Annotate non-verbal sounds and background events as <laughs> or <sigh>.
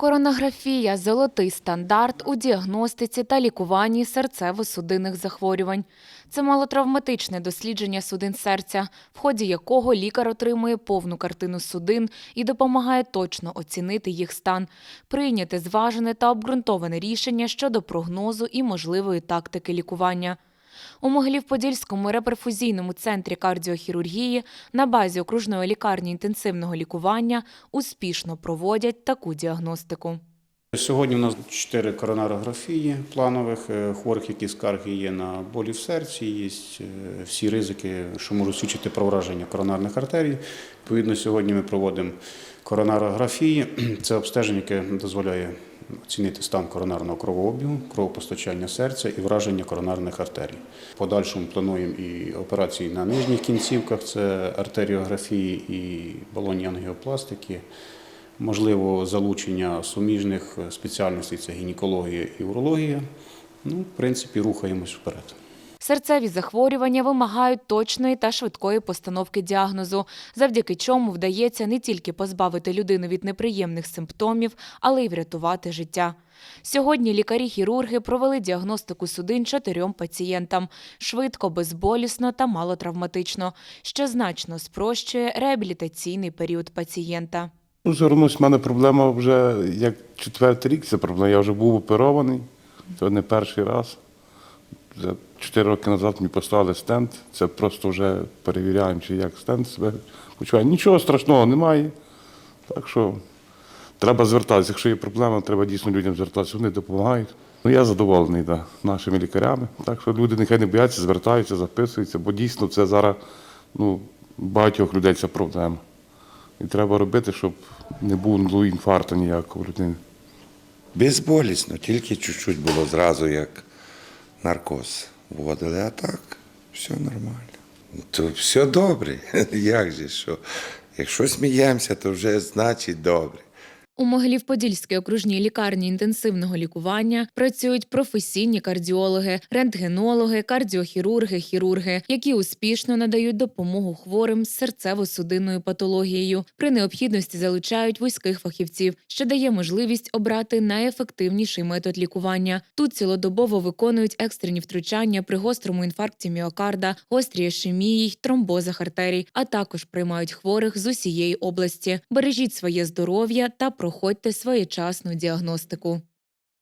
Коронографія золотий стандарт у діагностиці та лікуванні серцево-судинних захворювань. Це малотравматичне дослідження судин серця, в ході якого лікар отримує повну картину судин і допомагає точно оцінити їх стан, прийняти зважене та обґрунтоване рішення щодо прогнозу і можливої тактики лікування. У Могилів-Подільському реперфузійному центрі кардіохірургії на базі окружної лікарні інтенсивного лікування успішно проводять таку діагностику. Сьогодні у нас чотири коронарографії планових е, хворих, які скарги є на болі в серці, є е, всі ризики, що можуть свідчити про враження коронарних артерій. Відповідно, сьогодні ми проводимо коронарографії. <clears throat> Це обстеження, яке дозволяє оцінити стан коронарного кровообігу, кровопостачання серця і враження коронарних артерій. Подальшому плануємо і операції на нижніх кінцівках, це артеріографії і балонні ангіопластики. Можливо, залучення суміжних спеціальностей це гінекологія і урологія. Ну, в принципі, рухаємось вперед. Серцеві захворювання вимагають точної та швидкої постановки діагнозу, завдяки чому вдається не тільки позбавити людину від неприємних симптомів, але й врятувати життя. Сьогодні лікарі-хірурги провели діагностику судин чотирьом пацієнтам швидко, безболісно та малотравматично, що значно спрощує реабілітаційний період пацієнта. Ну, звернусь, в мене проблема вже як четвертий рік. Це проблема. Я вже був оперований. Це не перший раз. За чотири роки назад мені поставили стенд. Це просто вже перевіряємо, чи як стенд себе почуває. Нічого страшного немає. Так що треба звертатися. Якщо є проблема, треба дійсно людям звертатися. Вони допомагають. Ну, я задоволений да, нашими лікарями. Так що люди нехай не бояться, звертаються, записуються, бо дійсно це зараз ну, багатьох людей ця проблема. І треба робити, щоб не було інфаркту ніякого людини. Безболісно, тільки чуть-чуть було зразу як наркоз вводили, а так все нормально. То все добре. <laughs> Як же що? Якщо сміємося, то вже значить добре. У Могилів-Подільській окружній лікарні інтенсивного лікування працюють професійні кардіологи, рентгенологи, кардіохірурги, хірурги, які успішно надають допомогу хворим з серцево-судинною патологією. При необхідності залучають вузьких фахівців, що дає можливість обрати найефективніший метод лікування. Тут цілодобово виконують екстрені втручання при гострому інфаркті міокарда, гострій ішемії й тромбозах артерій, а також приймають хворих з усієї області. Бережіть своє здоров'я та проходьте своєчасну діагностику.